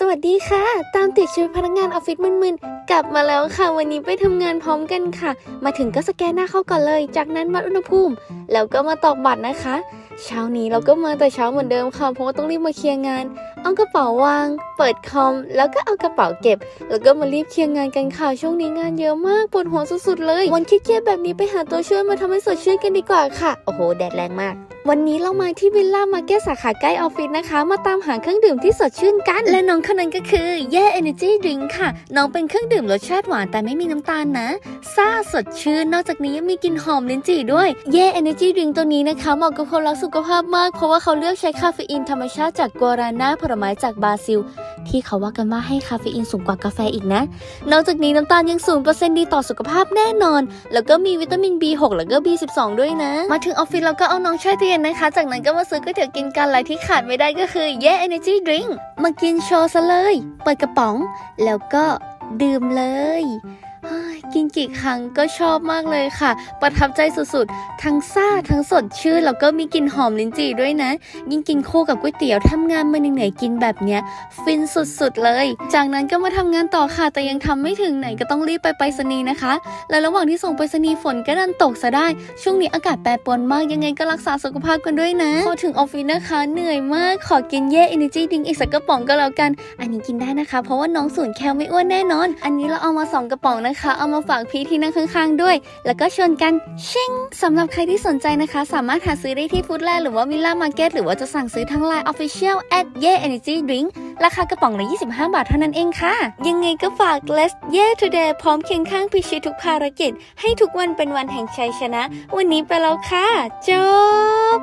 สวัสดีค่ะ ตามติดชีวิตพนักงานออฟฟิศมึนๆ กลับมาแล้วค่ะ วันนี้ไปทำงานพร้อมกันค่ะ มาถึงก็สแกนหน้าเข้าก่อนเลย จากนั้นวัดอุณหภูมิ แล้วก็มาตอกบัตรนะคะ เช้านี้เราก็มาแต่เช้าเหมือนเดิมค่ะ เพราะว่าต้องรีบมาเคลียร์งาน เอากระเป๋าวาง เปิดคอม แล้วก็เอากระเป๋าเก็บ แล้วก็มารีบเคลียร์งานกันค่ะ ช่วงนี้งานเยอะมาก ปวดหัวสุดๆเลย วันเครียดๆแบบนี้ไปหาตัวช่วยมาทำให้สดชื่นกันดีกว่าค่ะ โอ้โห แดดแรงมาก วันนี้เรามาที่วิลล่ามาร์เก็ตสาขาใกล้ออฟฟิศนะคะ มาตามหาเครื่องดื่มที่สดชื่นกัน และน้องคนนั้นก็คือแย่เอเนจีดริงค่ะ น้องเป็นเครื่องดื่มรสชาติหวานแต่ไม่มีน้ำตาลนะซ่าสดชื่น นอกจากนี้ยังมีกลิ่นหอมลิ้นจี่ด้วยแย่เอเนจีดริงตัวนี้นะคะเหมาะกับคนรักสุขภาพมาก เพราะว่าเขาเลือกใช้คาเฟอีนธรรมชาติจากกัวราน่าผลไม้จากบราซิล ที่เขาว่ากันว่าให้คาเฟอีนสูงกว่ากาแฟอีกนะ นอกจากนี้น้ำตาลยัง0%ดีต่อสุขภาพแน่นอน แล้วก็มีวิตามิน B6 แล้วก็ B12 ด้วยนะ มาถึงออฟฟิศเราก็เอาน้องแช่ตู้เย็นนะคะ จากนั้นก็มาซื้อก๋วยเตี๋ยวกินกันอะไรที่ขาดไม่ได้ก็คือ Yeah Energy Drink มากินโชว์ซะเลย เปิดกระป๋อง แล้วก็ดื่มเลย กินกี่ครั้งก็ชอบมากเลยค่ะ ประทับใจสุดๆ ทั้งซ่าทั้งสดชื่นแล้วก็มีกลิ่นหอมลิ้นจี่ด้วยนะ ยิ่งกินคู่กับก๋วยเตี๋ยวทำงานมาเหนื่อยๆกินแบบเนี้ย ฟินสุดๆเลย จากนั้นก็มาทำงานต่อค่ะ แต่ยังทำไม่ถึงไหนก็ต้องรีบไปไปรษณีย์นะคะ และระหว่างที่ส่งไปรษณีย์ฝนก็ดันตกซะได้ ช่วงนี้อากาศแปรปรวนมากยังไงก็รักษาสุขภาพกันด้วยนะ พอถึงออฟฟิศนะคะเหนื่อยมากขอกินเย่ Energy Drink อีกสักกระป๋องก็แล้วกัน อันนี้กินได้นะคะ เพราะว่าน้องสูนแคลไม่อ้วนแน่นอน อันนี้เราเอามาสองกระป๋องนะคะเอามาฝากพี่ที่นั่งข้างๆด้วย แล้วก็ชวนกันชิงสำหรับใครที่สนใจนะคะ สามารถหาซื้อได้ที่ฟู้ดแลนด์หรือว่าวิลล่ามาร์เก็ตหรือว่าจะสั่งซื้อทั้ง Line Official at Ye Energy Drink ราคากระป๋องละ 25 บาทเท่านั้นเองค่ะ ยังไงก็ฝาก Let's Yeah Today พร้อมเคียงข้างพิชิตทุกภารกิจ ให้ทุกวันเป็นวันแห่งชัยชนะ วันนี้ไปแล้วค่ะ จบ